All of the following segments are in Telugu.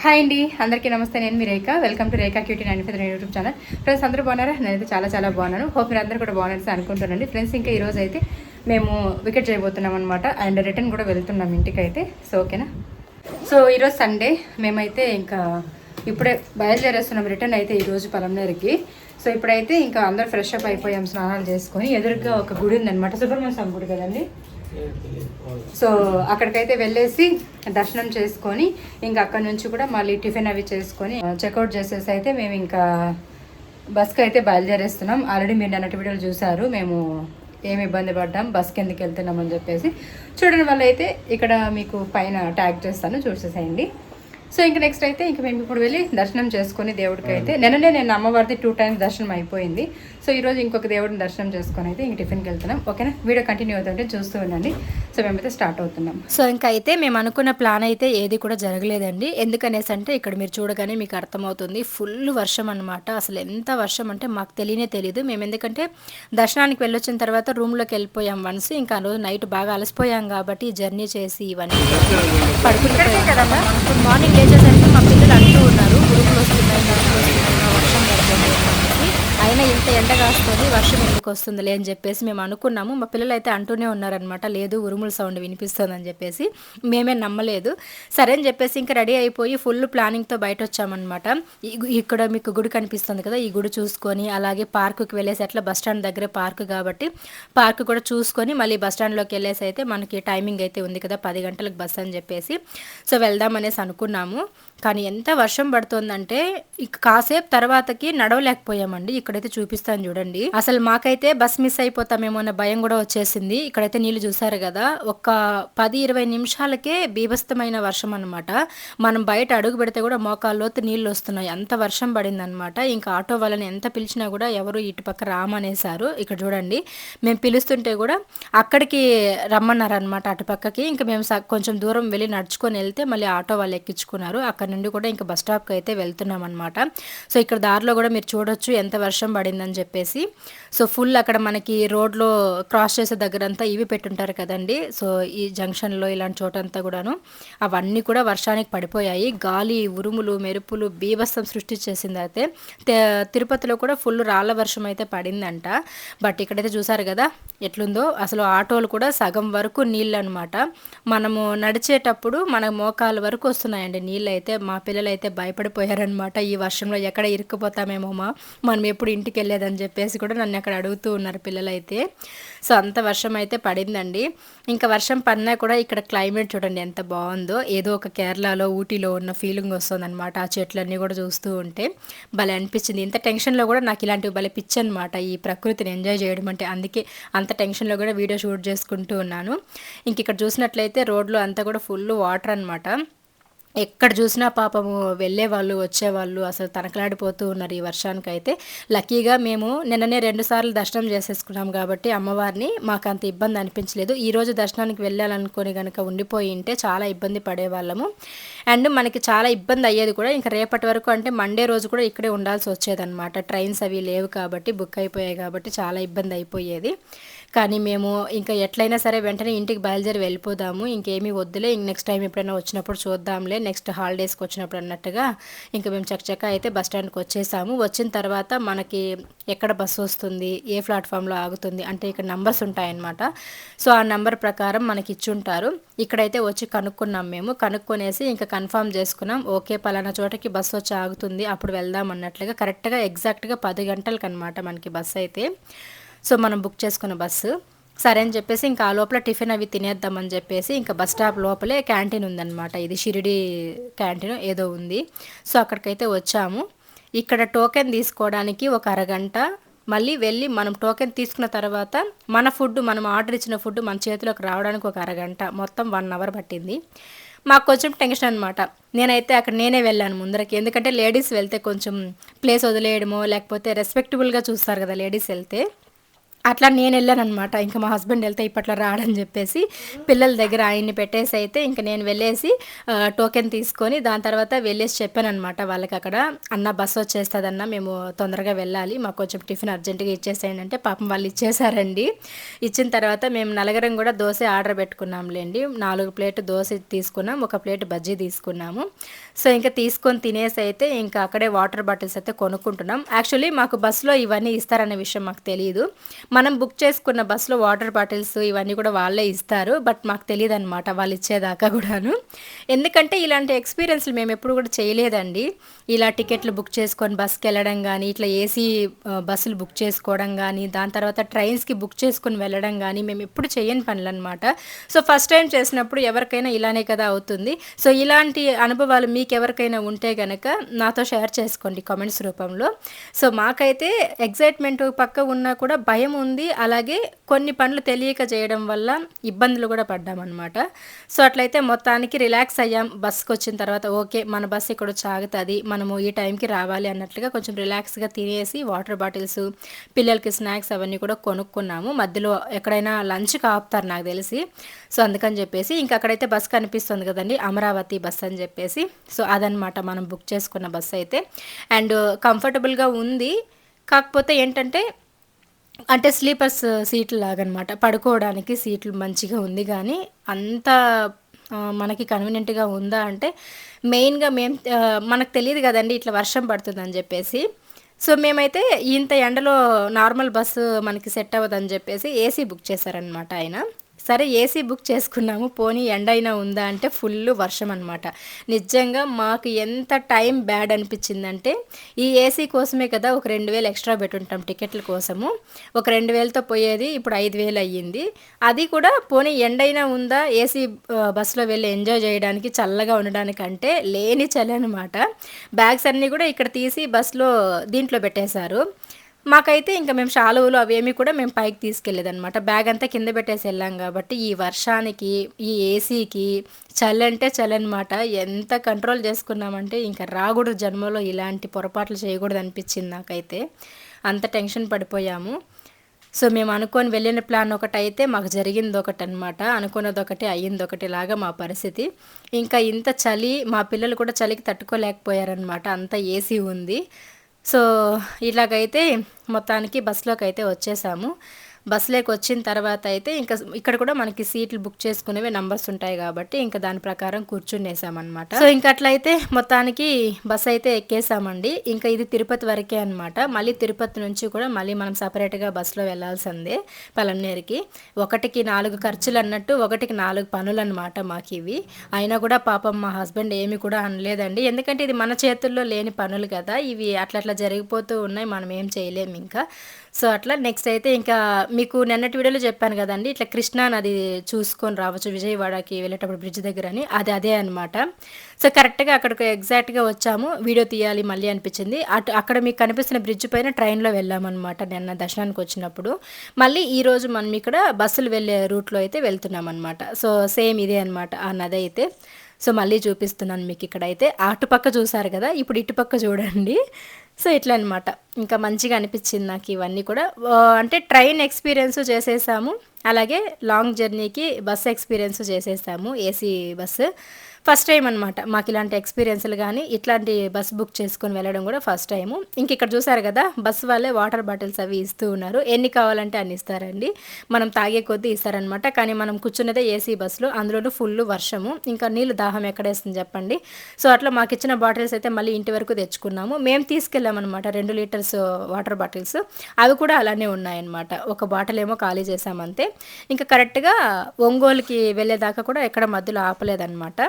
హాయ్ అండి అందరికీ నమస్తే. నేను మీ Rekha. Welcome to Rekha cutie nine five YouTube channel. Friends అందరూ బాగున్నారా? నేనైతే చాలా చాలా బాగున్నాను. హోప్ మీరు అందరూ కూడా బాగున్నారని అనుకుంటున్నాను ఫ్రెండ్స్ ఇంకా ఈరోజు అయితే మేము వికెట్ చేయబోతున్నాం అనమాట అండ్ రిటర్న్ కూడా వెళ్తున్నాం ఇంటికి అయితే సో ఓకేనా? సో ఈరోజు సండే. మేమైతే ఇంకా ఇప్పుడే బయలుదేరేస్తున్నాం. రిటర్న్ అయితే ఈరోజు పలంనేరుకి సో ఇప్పుడైతే ఇంకా అందరూ ఫ్రెష్ అప్ అయిపోయాం స్నానాలు చేసుకొని. ఎదురుగా ఒక గుడి ఉందనమాట సుబ్రహ్మణ్య స్వామి గుడి కదండి? సో అక్కడికైతే వెళ్ళేసి దర్శనం చేసుకొని ఇంకా అక్కడ నుంచి కూడా మళ్ళీ టిఫిన్ అవి చేసుకొని చెక్అవుట్ చేసేసి అయితే మేము ఇంకా బస్కి అయితే బయలుదేరేస్తున్నాం. ఆల్రెడీ మీరు నిన్నటి వీడియోలు చూసారు మేము ఏమి ఇబ్బంది పడ్డాం. బస్ కిందకి వెళ్తున్నాం అని చెప్పేసి చూడడం వల్ల అయితే ఇక్కడ మీకు పైన ట్యాగ్ చేస్తాను. చూసేసేయండి. సో ఇంకా నెక్స్ట్ అయితే ఇంకా మేము ఇప్పుడు వెళ్ళి దర్శనం చేసుకొని దేవుడికి అయితే నిన్ననే నేను అమ్మవారిది టూ టైమ్స్ దర్శనం అయిపోయింది. సో ఈరోజు ఇంకొక దేవుడిని దర్శనం చేసుకొని అయితే ఇంక టిఫిన్కి వెళ్తున్నాం. ఓకేనా? వీడియో కంటిన్యూ అవుతుంటే చూస్తూ ఉండండి. సో మేమైతే స్టార్ట్ అవుతున్నాం. సో ఇంకా అయితే మేము అనుకున్న ప్లాన్ అయితే ఏది కూడా జరగలేదండి. ఎందుకనేసి అంటే ఇక్కడ మీరు చూడగానే మీకు అర్థమవుతుంది. ఫుల్ వర్షం అనమాట అసలు ఎంత వర్షం అంటే మాకు తెలియనే తెలియదు మేము ఎందుకంటే దర్శనానికి వెళ్ళొచ్చిన తర్వాత రూమ్లోకి వెళ్ళిపోయాం వన్స్ ఇంకా ఆ రోజు నైట్ బాగా అలసిపోయాం కాబట్టి జర్నీ చేసి ఇవన్నీ పడుకుంటాం కదా మార్నింగ్ వచ్చేసరికి మా పిల్లలు అంటూ ఉన్నారు గురుకులు వస్తున్నాయి గురుకులు వస్తున్నాయి. అనేసి ఇంత ఎండ కాస్తుంది వర్షం ఎందుకు వస్తుందిలే అని చెప్పేసి మేము అనుకున్నాము. మా పిల్లలు అయితే అంటూనే ఉన్నారనమాట లేదు ఉరుముల సౌండ్ వినిపిస్తుంది అని చెప్పేసి. మేమే నమ్మలేదు. సరే అని చెప్పేసి ఇంకా రెడీ అయిపోయి ఫుల్ ప్లానింగ్తో బయట వచ్చామన్నమాట ఈ ఇక్కడ మీకు గుడి కనిపిస్తుంది కదా ఈ గుడి చూసుకొని అలాగే పార్కుకి వెళ్ళేసి అట్లా బస్ స్టాండ్ దగ్గర పార్క్ కాబట్టి పార్క్ కూడా చూసుకొని మళ్ళీ బస్ స్టాండ్లోకి వెళ్ళేసి అయితే మనకి టైమింగ్ అయితే ఉంది కదా పది గంటలకు బస్ అని చెప్పేసి. సో వెళ్దాం అనేసి అనుకున్నాము. కానీ ఎంత వర్షం పడుతుందంటే ఇక కాసేపు తర్వాతకి నడవలేకపోయామండి. ఇక్కడైతే చూపిస్తాను చూడండి. అసలు మాకైతే బస్ మిస్ అయిపోతామేమో అన్న భయం కూడా వచ్చేసింది. ఇక్కడైతే నీళ్ళు చూసారు కదా ఒక పది ఇరవై నిమిషాలకే బీభస్తమైన వర్షం అనమాట మనం బయట అడుగు పెడితే కూడా మోకాల్లోతు నీళ్ళు వస్తున్నాయి. అంత వర్షం పడిందనమాట ఇంకా ఆటో వాళ్ళని ఎంత పిలిచినా కూడా ఎవరు ఇటు పక్క రామనేశారు. ఇక్కడ చూడండి మేము పిలుస్తుంటే కూడా అక్కడికి రమ్మన్నారు అనమాట అటుపక్కకి ఇంకా మేము స- కొంచెం దూరం వెళ్ళి నడుచుకొని వెళ్తే మళ్ళీ ఆటో వాళ్ళు ఎక్కించుకున్నారు. అక్కడ నుండి కూడా ఇంకా బస్ స్టాప్కి అయితే వెళ్తున్నాం అనమాట సో ఇక్కడ దారిలో కూడా మీరు చూడొచ్చు ఎంత వర్షం పడిందని చెప్పేసి. సో ఫుల్ అక్కడ మనకి రోడ్లో క్రాస్ చేసే దగ్గర అంతా ఇవి పెట్టుంటారు కదండి. సో ఈ జంక్షన్లో ఇలాంటి చోటంతా కూడాను. అవన్నీ కూడా వర్షానికి పడిపోయాయి. గాలి ఉరుములు మెరుపులు బీభత్సం సృష్టించేసింది అయితే. తిరుపతిలో కూడా ఫుల్ రాళ్ళ వర్షం అయితే పడిందంట. బట్ ఇక్కడైతే చూసారు కదా ఎట్లుందో. అసలు ఆటోలు కూడా సగం వరకు నీళ్ళు అనమాట మనము నడిచేటప్పుడు మన మోకాల వరకు వస్తున్నాయండి నీళ్ళు అయితే మా పిల్లలు అయితే భయపడిపోయారనమాట ఈ వర్షంలో ఎక్కడ ఇరుక్కుపోతామేమో మా. మనం ఎప్పుడు ఇంటికి వెళ్ళేదని చెప్పేసి కూడా నన్ను అక్కడ అడుగుతూ ఉన్నారు పిల్లలైతే. సో అంత వర్షం అయితే పడిందండి. ఇంకా వర్షం పడినా కూడా ఇక్కడ క్లైమేట్ చూడండి ఎంత బాగుందో. ఏదో ఒక కేరళలో ఊటీలో ఉన్న ఫీలింగ్ వస్తుందన్నమాట. ఆ చెట్లన్నీ కూడా చూస్తూ ఉంటే భలే అనిపించింది. ఇంత టెన్షన్లో కూడా నాకు ఇలాంటివి భలే పిచ్చి అనమాట ఈ ప్రకృతిని ఎంజాయ్ చేయడం అంటే అందుకే అంత టెన్షన్లో కూడా వీడియో షూట్ చేసుకుంటూ ఉన్నాను. ఇంక ఇక్కడ చూసినట్లయితే రోడ్లో అంతా కూడా ఫుల్ వాటర్ అనమాట ఎక్కడ చూసినా పాపము వెళ్ళేవాళ్ళు వచ్చేవాళ్ళు అసలు తనకలాడిపోతూ ఉన్నారు ఈ వర్షానికి అయితే లక్కీగా మేము నిన్ననే రెండుసార్లు దర్శనం చేసేసుకున్నాం కాబట్టి అమ్మవారిని మాకు అంత ఇబ్బంది అనిపించలేదు. ఈరోజు దర్శనానికి వెళ్ళాలనుకొని కనుక ఉండిపోయి ఉంటే చాలా ఇబ్బంది పడేవాళ్ళము. అండ్ మనకి చాలా ఇబ్బంది అయ్యేది కూడా ఇంకా రేపటి వరకు అంటే మండే రోజు కూడా ఇక్కడే ఉండాల్సి వచ్చేదన్నమాట. ట్రైన్స్ అవి లేవు కాబట్టి బుక్ అయిపోయాయి కాబట్టి చాలా ఇబ్బంది అయిపోయేది. కానీ మేము ఇంకా ఎట్లయినా సరే వెంటనే ఇంటికి బయలుదేరి వెళ్ళిపోదాము. ఇంకేమీ వద్దులే. ఇంక నెక్స్ట్ టైం ఎప్పుడైనా వచ్చినప్పుడు చూద్దాంలే. నెక్స్ట్ హాలిడేస్కి వచ్చినప్పుడు అన్నట్టుగా ఇంకా మేము చక్కచక్క అయితే బస్ స్టాండ్కి వచ్చేసాము. వచ్చిన తర్వాత మనకి ఎక్కడ బస్సు వస్తుంది? ఏ ప్లాట్ఫామ్లో ఆగుతుంది? అంటే ఇక్కడ నంబర్స్ ఉంటాయన్నమాట. సో ఆ నంబర్ ప్రకారం మనకి ఇచ్చుంటారు ఇక్కడైతే వచ్చి కనుక్కున్నాం మేము. కనుక్కొనేసి ఇంకా కన్ఫర్మ్ చేసుకున్నాం. ఓకే పలానా చోటకి బస్సు వచ్చి ఆగుతుంది. అప్పుడు వెళ్దాం అన్నట్లుగా కరెక్ట్గా ఎగ్జాక్ట్గా పది గంటలకు అనమాట మనకి బస్సు అయితే. సో మనం బుక్ చేసుకున్న బస్సు. సరే అని చెప్పేసి ఇంకా ఆ లోపల టిఫిన్ అవి తినేద్దామని చెప్పేసి ఇంకా బస్ స్టాప్ లోపలే క్యాంటీన్ ఉందన్నమాట. ఇది షిరిడి క్యాంటీన్ ఏదో ఉంది. సో అక్కడికైతే వచ్చాము. ఇక్కడ టోకెన్ తీసుకోవడానికి ఒక అరగంట మళ్ళీ వెళ్ళి మనం టోకెన్ తీసుకున్న తర్వాత మన ఫుడ్ మనం ఆర్డర్ ఇచ్చిన ఫుడ్ మన చేతిలోకి రావడానికి ఒక అరగంట మొత్తం వన్ అవర్ పట్టింది. మాకు కొంచెం టెన్షన్ అనమాట నేనైతే అక్కడ నేనే వెళ్ళాను ముందరకి. ఎందుకంటే లేడీస్ వెళ్తే కొంచెం ప్లేస్ వదిలేయడమో లేకపోతే రెస్పెక్టబుల్గా చూస్తారు కదా లేడీస్ వెళ్తే. అట్లా నేను వెళ్ళాను అనమాట ఇంకా మా హస్బెండ్ వెళ్తే ఇప్పట్లో రాడని చెప్పేసి పిల్లల దగ్గర ఆయన్ని పెట్టేసి అయితే ఇంకా నేను వెళ్ళేసి టోకెన్ తీసుకొని దాని తర్వాత వెళ్ళేసి చెప్పాను అనమాట వాళ్ళకి అక్కడ అన్న బస్సు వచ్చేస్తుందన్న మేము తొందరగా వెళ్ళాలి. మాకు కొంచెం టిఫిన్ అర్జెంటుగా ఇచ్చేసేయండి. అంటే పాపం వాళ్ళు ఇచ్చేసారండి ఇచ్చిన తర్వాత మేము నలుగురం కూడా దోశ ఆర్డర్ పెట్టుకున్నాంలేండి. నాలుగు ప్లేట్ దోశ తీసుకున్నాం ఒక ప్లేట్ బజ్జీ తీసుకున్నాము. సో ఇంకా తీసుకొని తినేసి అయితే ఇంకా అక్కడే వాటర్ బాటిల్స్ అయితే కొనుక్కుంటున్నాం. యాక్చువల్లీ మాకు బస్సులో ఇవన్నీ ఇస్తారనే విషయం మాకు తెలియదు మనం బుక్ చేసుకున్న బస్సులో వాటర్ బాటిల్స్ ఇవన్నీ కూడా వాళ్ళే ఇస్తారు. బట్ మాకు తెలియదు అనమాట వాళ్ళు ఇచ్చేదాకా కూడాను. ఎందుకంటే ఇలాంటి ఎక్స్పీరియన్స్లు మేము ఎప్పుడు కూడా చేయలేదండి. ఇలా టికెట్లు బుక్ చేసుకొని బస్కి వెళ్ళడం కానీ ఇట్లా ఏసీ బస్సులు బుక్ చేసుకోవడం కానీ దాని తర్వాత ట్రైన్స్కి బుక్ చేసుకొని వెళ్ళడం కానీ మేము ఎప్పుడు చేయని పనులు అనమాట సో ఫస్ట్ టైం చేసినప్పుడు ఎవరికైనా ఇలానే కదా అవుతుంది. సో ఇలాంటి అనుభవాలు మీకు ఎవరికైనా ఉంటే కనుక నాతో షేర్ చేసుకోండి కామెంట్స్ రూపంలో. సో మాకైతే ఎగ్జైట్మెంట్ పక్క ఉన్నా కూడా భయం ఉంది. అలాగే కొన్ని పనులు తెలియక చేయడం వల్ల ఇబ్బందులు కూడా పడ్డామన్నమాట. సో అట్లయితే మొత్తానికి రిలాక్స్ అయ్యాం. బస్సుకు వచ్చిన తర్వాత ఓకే మన బస్సు ఇక్కడ వచ్చి ఆగుతుంది మనము ఈ టైంకి రావాలి అన్నట్లుగా కొంచెం రిలాక్స్గా తినేసి వాటర్ బాటిల్స్ పిల్లలకి స్నాక్స్ అవన్నీ కూడా కొనుక్కున్నాము. మధ్యలో ఎక్కడైనా లంచ్కి ఆపుతారు నాకు తెలిసి. సో అందుకని చెప్పేసి ఇంకా అక్కడైతే బస్ కనిపిస్తుంది కదండి అమరావతి బస్ అని చెప్పేసి. సో అదనమాట మనం బుక్ చేసుకున్న బస్సు అయితే. అండ్ కంఫర్టబుల్గా ఉంది. కాకపోతే ఏంటంటే అంటే స్లీపర్స్ సీట్లు లాగనమాట. పడుకోవడానికి సీట్లు మంచిగా ఉంది కానీ అంత మనకి కన్వీనియంట్గా ఉందా అంటే మెయిన్గా మేము మనకు తెలియదు కదండి ఇట్లా వర్షం పడుతుందని చెప్పేసి. సో మేమైతే ఇంత ఎండలో నార్మల్ బస్సు మనకి సెట్ అవ్వదని చెప్పేసి ఏసీ బుక్ చేశారనమాట ఆయన. సరే ఏసీ బుక్ చేసుకున్నాము పోనీ ఎండ అయినా ఉందా అంటే ఫుల్ వర్షం అనమాట నిజంగా మాకు ఎంత టైం బ్యాడ్ అనిపించిందంటే ఈ ఏసీ కోసమే కదా ఒక రెండు వేలు ఎక్స్ట్రా పెట్టుంటాం టికెట్ల కోసము. ఒక రెండు వేలతో పోయేది ఇప్పుడు ఐదు వేలు అయ్యింది. అది కూడా పోనీ ఎండ అయినా ఉందా ఏసీ బస్సులో వెళ్ళి ఎంజాయ్ చేయడానికి చల్లగా ఉండడానికి అంటే లేని చలి అనమాట బ్యాగ్స్ అన్నీ కూడా ఇక్కడ తీసి బస్సులో దీంట్లో పెట్టేశారు. మాకైతే ఇంకా మేము షాలువులు అవేమి కూడా మేము పైకి తీసుకెళ్ళేదన్నమాట. బ్యాగ్ అంతా కింద పెట్టేసి వెళ్ళాం కాబట్టి ఈ వర్షానికి ఈ ఏసీకి చలి అంటే చలి అనమాట ఎంత కంట్రోల్ చేసుకున్నామంటే ఇంకా రాకూడదు జన్మలో ఇలాంటి పొరపాట్లు చేయకూడదు అనిపించింది నాకైతే. అంత టెన్షన్ పడిపోయాము. సో మేము అనుకొని వెళ్ళిన ప్లాన్ ఒకటి అయితే మాకు జరిగింది ఒకటి అనమాట అనుకున్నది ఒకటి అయ్యింది ఒకటి లాగా మా పరిస్థితి. ఇంకా ఇంత చలి మా పిల్లలు కూడా చలికి తట్టుకోలేకపోయారనమాట అంత ఏసీ ఉంది. సో ఇలాగైతే మొత్తానికి బస్సులోకి అయితే వచ్చేసాము. బస్సులోకి వచ్చిన తర్వాత అయితే ఇంకా ఇక్కడ కూడా మనకి సీట్లు బుక్ చేసుకునేవి నంబర్స్ ఉంటాయి కాబట్టి ఇంకా దాని ప్రకారం కూర్చునేసామన్నమాట. సో ఇంకా అట్లయితే మొత్తానికి బస్ అయితే ఎక్కేసామండి. ఇంకా ఇది తిరుపతి వరకే అనమాట మళ్ళీ తిరుపతి నుంచి కూడా మళ్ళీ మనం సపరేట్గా బస్సులో వెళ్ళాల్సిందే పలమనేరుకి. ఒకటికి నాలుగు ఖర్చులు అన్నట్టు ఒకటికి నాలుగు పనులు అనమాట మాకు ఇవి అయినా కూడా పాపం మా హస్బెండ్ ఏమి కూడా అనలేదండి. ఎందుకంటే ఇది మన చేతుల్లో లేని పనులు కదా. ఇవి అట్లా అట్లా జరిగిపోతూ ఉన్నాయి. మనం ఏం చేయలేము ఇంకా. సో అట్లా నెక్స్ట్ అయితే ఇంకా మీకు నిన్నటి వీడియోలో చెప్పాను కదండి ఇట్లా కృష్ణా నది చూసుకొని రావచ్చు విజయవాడకి వెళ్ళేటప్పుడు బ్రిడ్జ్ దగ్గర అని. అది అదే అనమాట సో కరెక్ట్గా అక్కడికి ఎగ్జాక్ట్గా వచ్చాము. వీడియో తీయాలి మళ్ళీ అనిపించింది. అటు అక్కడ మీకు కనిపిస్తున్న బ్రిడ్జ్ పైన ట్రైన్లో వెళ్ళామన్నమాట నిన్న దర్శనానికి వచ్చినప్పుడు. మళ్ళీ ఈరోజు మనం ఇక్కడ బస్సులు వెళ్ళే రూట్లో అయితే వెళ్తున్నాం అనమాట సో సేమ్ ఇదే అనమాట ఆ నది అయితే. సో మళ్ళీ చూపిస్తున్నాను మీకు ఇక్కడైతే. అటుపక్క చూసారు కదా ఇప్పుడు ఇటుపక్క చూడండి. సో ఇట్లా అనమాట ఇంకా మంచిగా అనిపించింది నాకు ఇవన్నీ కూడా. అంటే ట్రైన్ ఎక్స్పీరియన్స్ చేసేసాము. అలాగే లాంగ్ జర్నీకి బస్సు ఎక్స్పీరియన్స్ చేసేసాము ఏసీ బస్సు. ఫస్ట్ టైం అనమాట మాకు ఇలాంటి ఎక్స్పీరియన్స్లు కానీ ఇట్లాంటి బస్ బుక్ చేసుకొని వెళ్ళడం కూడా ఫస్ట్ టైము. ఇంక ఇక్కడ చూసారు కదా బస్ వాళ్ళే వాటర్ బాటిల్స్ అవి ఇస్తూ ఉన్నారు. ఎన్ని కావాలంటే అన్ని ఇస్తారండి. మనం తాగే కొద్దీ ఇస్తారనమాట కానీ మనం కూర్చున్నదే ఏసీ బస్సులో అందులోనూ ఫుల్ వర్షము. ఇంకా నీళ్ళు దాహం ఎక్కడేస్తుంది చెప్పండి. సో అట్లా మాకు ఇచ్చిన బాటిల్స్ అయితే మళ్ళీ ఇంటి వరకు తెచ్చుకున్నాము. మేము తీసుకెళ్ళామన్నమాట రెండు లీటర్స్ వాటర్ బాటిల్స్. అవి కూడా అలానే ఉన్నాయన్నమాట. ఒక బాటిల్ ఏమో ఖాళీ చేసామంతే ఇంకా కరెక్ట్గా ఒంగోలుకి వెళ్ళేదాకా కూడా ఎక్కడ మధ్యలో ఆపలేదన్నమాట.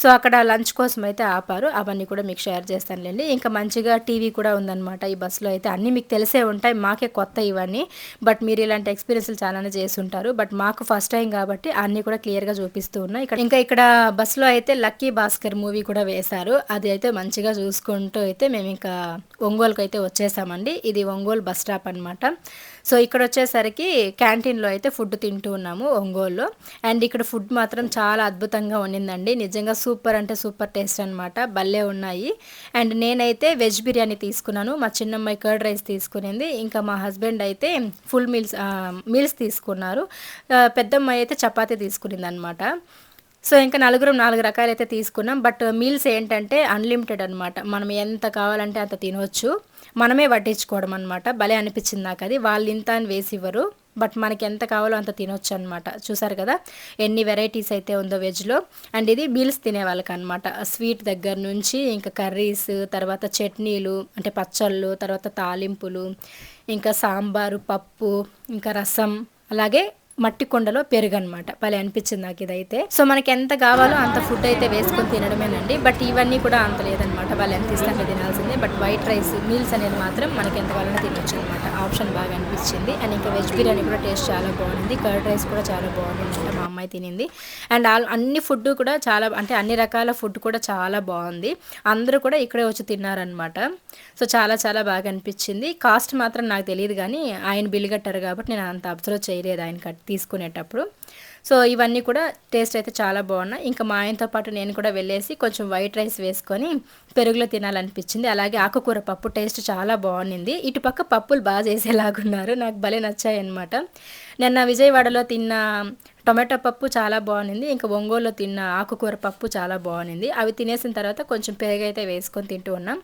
సో అక్కడ లంచ్ కోసం అయితే ఆపారు. అవన్నీ కూడా మీకు షేర్ చేస్తానులేండి. ఇంకా మంచిగా టీవీ కూడా ఉందన్నమాట. ఈ బస్సులో అయితే అన్నీ మీకు తెలిసే ఉంటాయి. మాకే కొత్త ఇవన్నీ. బట్ మీరు ఇలాంటి ఎక్స్పీరియన్స్లు చాలానే చేసి ఉంటారు బట్ మాకు ఫస్ట్ టైం కాబట్టి అన్నీ కూడా క్లియర్గా చూపిస్తూ ఉన్నాయి ఇక్కడ ఇంకా ఇక్కడ బస్సులో అయితే లక్కీ భాస్కర్ మూవీ కూడా వేశారు. అది అయితే మంచిగా చూసుకుంటూ అయితే మేము ఇంకా ఒంగోలుకు అయితే వచ్చేసామండి. ఇది ఒంగోలు బస్ స్టాప్ అనమాట సో ఇక్కడ వచ్చేసరికి క్యాంటీన్లో అయితే ఫుడ్ తింటూ ఉన్నాము ఒంగోలులో. అండ్ ఇక్కడ ఫుడ్ మాత్రం చాలా అద్భుతంగా ఉండిందండి నిజంగా సూపర్ అంటే సూపర్ టేస్ట్ అనమాట భలే ఉన్నాయి. అండ్ నేనైతే వెజ్ బిర్యానీ తీసుకున్నాను. మా చిన్నమ్మాయి కర్డ్ రైస్ తీసుకునింది. ఇంకా మా హస్బెండ్ అయితే ఫుల్ మీల్స్ మీల్స్ తీసుకున్నారు. పెద్దమ్మాయి అయితే చపాతీ తీసుకునింది అనమాట సో ఇంకా నలుగురం నాలుగు రకాలు అయితే తీసుకున్నాం. బట్ మీల్స్ ఏంటంటే అన్లిమిటెడ్ అనమాట మనం ఎంత కావాలంటే అంత తినవచ్చు మనమే పట్టించుకోవడం అనమాట భలే అనిపించింది నాకు అది. వాళ్ళు ఇంత అని వేసి ఇవ్వరు. బట్ మనకి ఎంత కావాలో అంత తినొచ్చు అనమాట చూసారు కదా? ఎన్ని వెరైటీస్ అయితే ఉందో వెజ్లో. అండ్ ఇది మీల్స్ తినే వాళ్ళకి అనమాట స్వీట్ దగ్గర నుంచి ఇంకా కర్రీస్ తర్వాత చట్నీలు అంటే పచ్చళ్ళు తర్వాత తాలింపులు ఇంకా సాంబారు పప్పు ఇంకా రసం అలాగే మట్టి కొండలో పెరుగు అనమాట భలే అనిపించింది నాకు ఇదైతే. సో మనకి ఎంత కావాలో అంత ఫుడ్ అయితే వేసుకొని తినడమేనండి. బట్ ఇవన్నీ కూడా అంత లేదనమాట వాళ్ళు ఎంత తినాల్సిందే. బట్ వైట్ రైస్ మీల్స్ అనేది మాత్రం మనకి ఎంత కావాలన్నా తినొచ్చు అనమాట ఆప్షన్ బాగా అనిపించింది. అండ్ ఇంకా వెజ్ బిర్యానీ కూడా టేస్ట్ చాలా బాగుంది. కర్డ్ రైస్ కూడా చాలా బాగుంది అంటే మా అమ్మాయి తినింది. అండ్ ఆల్ అన్ని ఫుడ్ కూడా చాలా అంటే అన్ని రకాల ఫుడ్ కూడా చాలా బాగుంది. అందరూ కూడా ఇక్కడే వచ్చి తిన్నారనమాట. సో చాలా చాలా బాగా అనిపించింది. కాస్ట్ మాత్రం నాకు తెలియదు కానీ ఆయన బిల్ కట్టారు కాబట్టి నేను అంత అబ్జర్వ్ చేయలేదు ఆయన కట్ తీసుకునేటప్పుడు. సో ఇవన్నీ కూడా టేస్ట్ అయితే చాలా బాగున్నాయి. ఇంకా మా ఆయనతో పాటు నేను కూడా వెళ్ళేసి కొంచెం వైట్ రైస్ వేసుకొని పెరుగులో తినాలనిపించింది. అలాగే ఆకుకూర పప్పు టేస్ట్ చాలా బాగుంది ఇటుపక్క పప్పులు బాగా చేసేలాగున్నారు. నాకు భలే నచ్చాయి అనమాట నిన్న విజయవాడలో తిన్న టొమాటో పప్పు చాలా బాగుంది. ఇంకా ఒంగోలులో తిన్న ఆకుకూర పప్పు చాలా బాగుంది. అవి తినేసిన తర్వాత కొంచెం పెరుగు అయితే వేసుకొని తింటూ ఉన్నాం.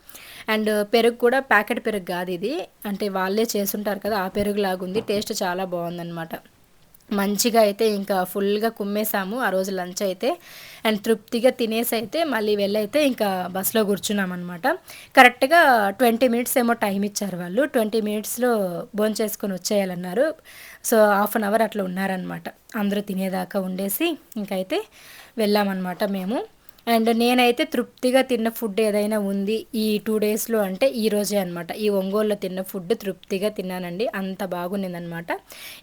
అండ్ పెరుగు కూడా ప్యాకెట్ పెరుగు కాదు ఇది. అంటే వాళ్ళే చేసుంటారు కదా ఆ పెరుగు లాగుంది టేస్ట్ చాలా బాగుందన్నమాట. మంచిగా అయితే ఇంకా ఫుల్గా కుమ్మేసాము. ఆ రోజు లంచ్ అయితే అండ్ తృప్తిగా తినేసి అయితే మళ్ళీ వెళ్ళైతే ఇంకా బస్సులో కూర్చున్నాం అనమాట కరెక్ట్గా ట్వంటీ మినిట్స్ ఏమో టైం ఇచ్చారు వాళ్ళు. ట్వంటీ మినిట్స్లో భోంచేసుకొని వచ్చేయాలన్నారు. సో హాఫ్ అన్ అవర్ అట్లా ఉన్నారనమాట అందరూ తినేదాకా ఉండేసి ఇంకైతే వెళ్ళామన్నమాట మేము. అండ్ నేనైతే తృప్తిగా తిన్న ఫుడ్ ఏదైనా ఉంది ఈ టూ డేస్లో అంటే ఈ రోజే అనమాట ఈ ఒంగోలులో తిన్న ఫుడ్ తృప్తిగా తిన్నానండి. అంత బాగుండిందనమాట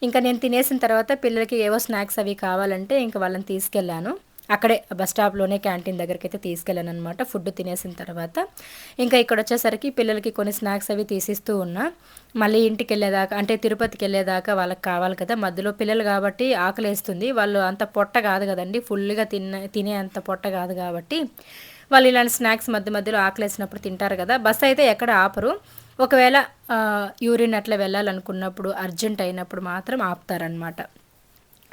ఇంకా నేను తినేసిన తర్వాత పిల్లలకి ఏవో స్నాక్స్ అవి కావాలంటే ఇంకా వాళ్ళని తీసుకెళ్ళాను. అక్కడే బస్ స్టాప్లోనే క్యాంటీన్ దగ్గరికి అయితే తీసుకెళ్ళాను అనమాట ఫుడ్ తినేసిన తర్వాత ఇంకా ఇక్కడ వచ్చేసరికి పిల్లలకి కొన్ని స్నాక్స్ అవి తీసిస్తూ ఉన్నా. మళ్ళీ ఇంటికి వెళ్ళేదాకా అంటే తిరుపతికి వెళ్ళేదాకా వాళ్ళకి కావాలి కదా. మధ్యలో పిల్లలు కాబట్టి ఆకలేస్తుంది. వాళ్ళు అంత పొట్ట కాదు కదండి. ఫుల్గా తిన్న తినే అంత పొట్ట కాదు కాబట్టి వాళ్ళు ఇలాంటి స్నాక్స్ మధ్య మధ్యలో ఆకలేసినప్పుడు తింటారు కదా. బస్ అయితే ఎక్కడ ఆపరు. ఒకవేళ యూరిన్ అట్లా వెళ్ళాలనుకున్నప్పుడు అర్జెంట్ అయినప్పుడు మాత్రం ఆపుతారనమాట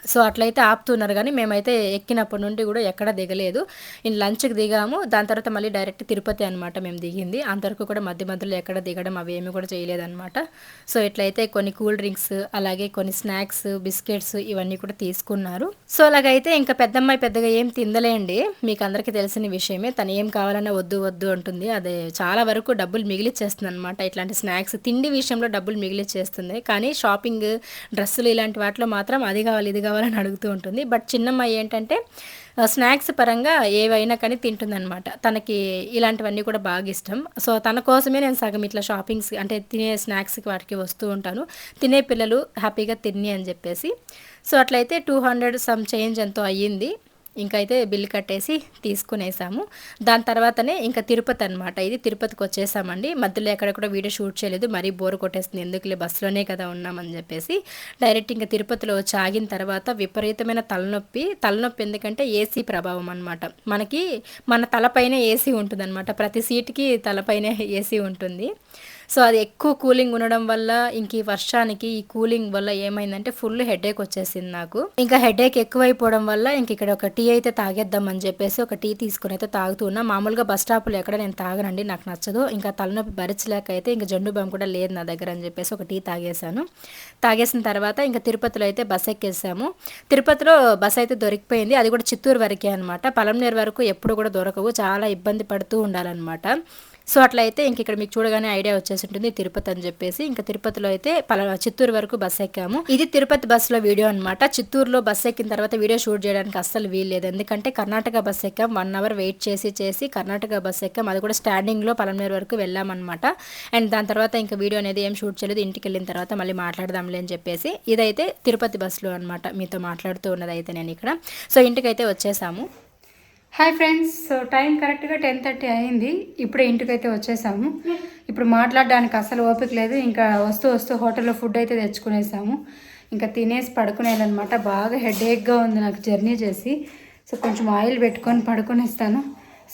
సో అట్లయితే ఆపుతున్నారు. కానీ మేమైతే ఎక్కినప్పటి నుండి కూడా ఎక్కడ దిగలేదు. ఇన్ లంచ్కి దిగాము. దాని తర్వాత మళ్ళీ డైరెక్ట్ తిరుపతి అనమాట మేము దిగింది. అంతవరకు కూడా మధ్య మధ్యలో ఎక్కడ దిగడం అవి ఏమి కూడా చేయలేదన్నమాట. సో ఇట్లయితే కొన్ని కూల్ డ్రింక్స్ అలాగే కొన్ని స్నాక్స్ బిస్కెట్స్ ఇవన్నీ కూడా తీసుకున్నారు. సో అలాగైతే ఇంకా పెద్దమ్మాయి పెద్దగా ఏం తిందలేండి. మీకు అందరికీ తెలిసిన విషయమే. తను ఏం కావాలన్నా వద్దు వద్దు అంటుంది. అదే చాలా వరకు డబ్బులు మిగిలిచ్చేస్తుంది అనమాట ఇట్లాంటి స్నాక్స్ తిండి విషయంలో డబ్బులు మిగిలిచ్చేస్తుంది. కానీ షాపింగ్ డ్రెస్సులు ఇలాంటి వాటిలో మాత్రం అది కావాలి ఇది కావాలని అడుగుతూ ఉంటుంది. బట్ చిన్నమ్మాయి ఏంటంటే స్నాక్స్ పరంగా ఏవైనా కానీ తింటుందన్నమాట. తనకి ఇలాంటివన్నీ కూడా బాగా ఇష్టం. సో తన కోసమే నేను సగం ఇట్లా షాపింగ్స్ అంటే తినే స్నాక్స్కి వాటికి వస్తూ ఉంటాను. తినే పిల్లలు హ్యాపీగా తిని అని చెప్పేసి. సో అట్లయితే టూ హండ్రెడ్ సమ్ చేంజ్ ఎంతో అయ్యింది. ఇంకైతే బిల్లు కట్టేసి తీసుకునేసాము. దాని తర్వాతనే ఇంకా తిరుపతి అనమాట ఇది తిరుపతికి వచ్చేసామండి. మధ్యలో ఎక్కడ కూడా వీడియో షూట్ చేయలేదు. మరీ బోర్ కొట్టేస్తుంది. ఎందుకులే బస్సులోనే కదా ఉన్నామని చెప్పేసి. డైరెక్ట్ ఇంకా తిరుపతిలో వచ్చి ఆగిన తర్వాత విపరీతమైన తలనొప్పి. తలనొప్పి ఎందుకంటే ఏసీ ప్రభావం అనమాట మనకి మన తలపైన ఏసీ ఉంటుంది అనమాట ప్రతి సీట్కి తలపైనే ఏసీ ఉంటుంది. సో అది ఎక్కువ కూలింగ్ ఉండడం వల్ల ఇంక ఈ వర్షానికి ఈ కూలింగ్ వల్ల ఏమైందంటే ఫుల్ హెడేక్ వచ్చేసింది నాకు. ఇంకా హెడేక్ ఎక్కువైపోవడం వల్ల ఇంక ఇక్కడ ఒక టీ అయితే తాగేద్దాం అని చెప్పేసి ఒక టీ తీసుకుని అయితే తాగుతున్నా మామూలుగా బస్ స్టాప్లో ఎక్కడ నేను తాగనండి నాకు నచ్చదు. ఇంకా తలనొప్పి భరించలేక అయితే ఇంకా జండు బొమ్మ కూడా లేదు నా దగ్గర అని చెప్పేసి ఒక టీ తాగేశాను. తాగేసిన తర్వాత ఇంకా తిరుపతిలో అయితే బస్ ఎక్కేసాము. తిరుపతిలో బస్ అయితే దొరికిపోయింది. అది కూడా చిత్తూరు వరకే అనమాట పలంనేరు వరకు ఎప్పుడు కూడా దొరకవు. చాలా ఇబ్బంది పడుతూ ఉండాలన్నమాట. సో అట్లయితే ఇంక ఇక్కడ మీకు చూడగానే ఐడియా వచ్చేసి ఉంటుంది తిరుపతి అని చెప్పేసి. ఇంకా తిరుపతిలో అయితే పల చిత్తూరు వరకు బస్ ఎక్కాము. ఇది తిరుపతి బస్సులో వీడియో అనమాట చిత్తూరులో బస్ ఎక్కిన తర్వాత వీడియో షూట్ చేయడానికి అస్సలు వీల్లేదు ఎందుకంటే కర్ణాటక బస్ ఎక్కాం వన్ అవర్ వెయిట్ చేసి చేసి కర్ణాటక బస్ ఎక్కాం. అది కూడా స్టాండింగ్లో పలమనేరు వరకు వెళ్ళామన్నమాట అండ్ దాని తర్వాత ఇంకా వీడియో అనేది ఏం షూట్ చేయలేదు. ఇంటికి వెళ్ళిన తర్వాత మళ్ళీ మాట్లాడదాంలే అని చెప్పేసి ఇదైతే తిరుపతి బస్సులో అనమాట మీతో మాట్లాడుతూ ఉన్నదైతే నేను ఇక్కడ. సో ఇంటికైతే వచ్చేసాము. హాయ్ ఫ్రెండ్స్ సో టైం కరెక్ట్గా టెన్ థర్టీ అయింది. ఇప్పుడే ఇంటికైతే వచ్చేసాము. ఇప్పుడు మాట్లాడడానికి అసలు ఓపిక లేదు. ఇంకా వస్తూ వస్తూ హోటల్లో ఫుడ్ అయితే తెచ్చుకునేసాము. ఇంకా తినేసి పడుకునేయాలన్నమాట. బాగా హెడేక్గా ఉంది నాకు జర్నీ చేసి. సో కొంచెం ఆయిల్ పెట్టుకొని పడుకునేస్తాను.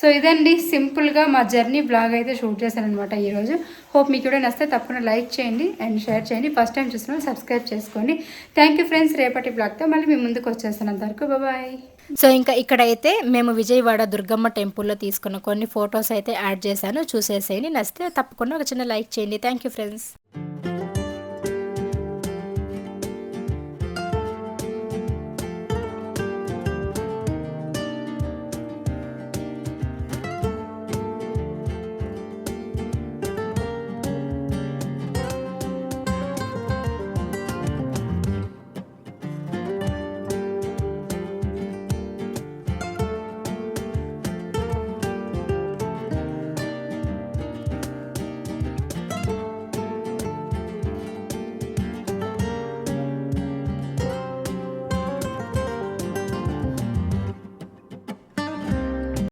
సో ఇదండి సింపుల్గా మా జర్నీ బ్లాగ్ అయితే షూట్ చేశాను అనమాట ఈరోజు. హోప్ మీకు కూడా నచ్చితే తప్పకుండా లైక్ చేయండి అండ్ షేర్ చేయండి. ఫస్ట్ టైం చూసిన సబ్స్క్రైబ్ చేసుకోండి. థ్యాంక్ యూ ఫ్రెండ్స్ రేపటి బ్లాగ్తో మళ్ళీ మీ ముందుకు వచ్చేస్తాను. అంతవరకు బాయ్ సో ఇంకా ఇక్కడైతే మేము విజయవాడ దుర్గమ్మ టెంపుల్లో తీసుకున్న కొన్ని ఫొటోస్ అయితే యాడ్ చేశాను. చూసేసేయండి. నచ్చితే తప్పకుండా ఒక చిన్న లైక్ చేయండి. Thank you friends